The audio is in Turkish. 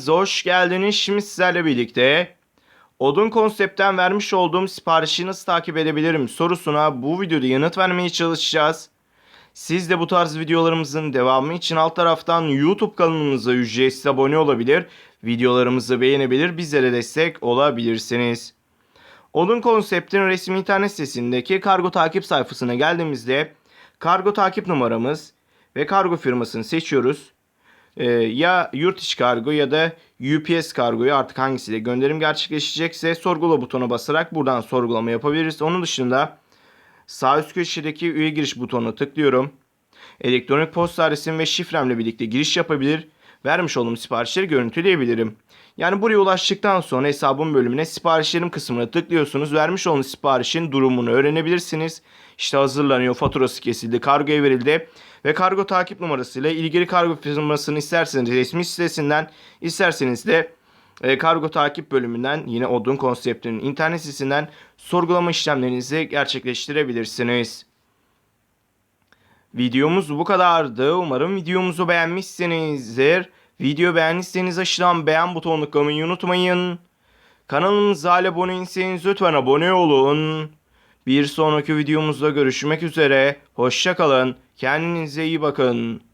kanalımıza hoş geldiniz. Şimdi sizlerle birlikte Odun konseptten vermiş olduğum siparişi nasıl takip edebilirim sorusuna bu videoda yanıt vermeye çalışacağız. Siz de bu tarz videolarımızın devamı için alt taraftan YouTube kanalımıza ücretsiz abone olabilir, videolarımızı beğenebilir, bizlere destek olabilirsiniz. Odun konseptin resmi internet sitesindeki kargo takip sayfasına geldiğimizde kargo takip numaramız ve kargo firmasını seçiyoruz. Ee, ya yurt içi kargo ya da UPS kargoyu artık hangisiyle gönderim gerçekleşecekse sorgula butona basarak buradan sorgulama yapabiliriz. Onun dışında sağ üst köşedeki üye giriş butonuna tıklıyorum. Elektronik posta adresim ve şifremle birlikte giriş yapabilir. Vermiş olduğum siparişleri görüntüleyebilirim. Yani buraya ulaştıktan sonra hesabım bölümüne siparişlerim kısmına tıklıyorsunuz. Vermiş olduğunuz siparişin durumunu öğrenebilirsiniz. İşte hazırlanıyor, faturası kesildi, kargoya verildi ve kargo takip numarasıyla ilgili kargo firmasını isterseniz resmi sitesinden, isterseniz de e, kargo takip bölümünden yine Odun konseptinin internet sitesinden sorgulama işlemlerinizi gerçekleştirebilirsiniz. Videomuz bu kadardı. Umarım videomuzu beğenmişsinizdir. Video beğendiyseniz aşağıdan beğen butonuna tıklamayı unutmayın. Kanalımıza abone değilseniz lütfen abone olun. Bir sonraki videomuzda görüşmek üzere. Hoşçakalın. Kendinize iyi bakın.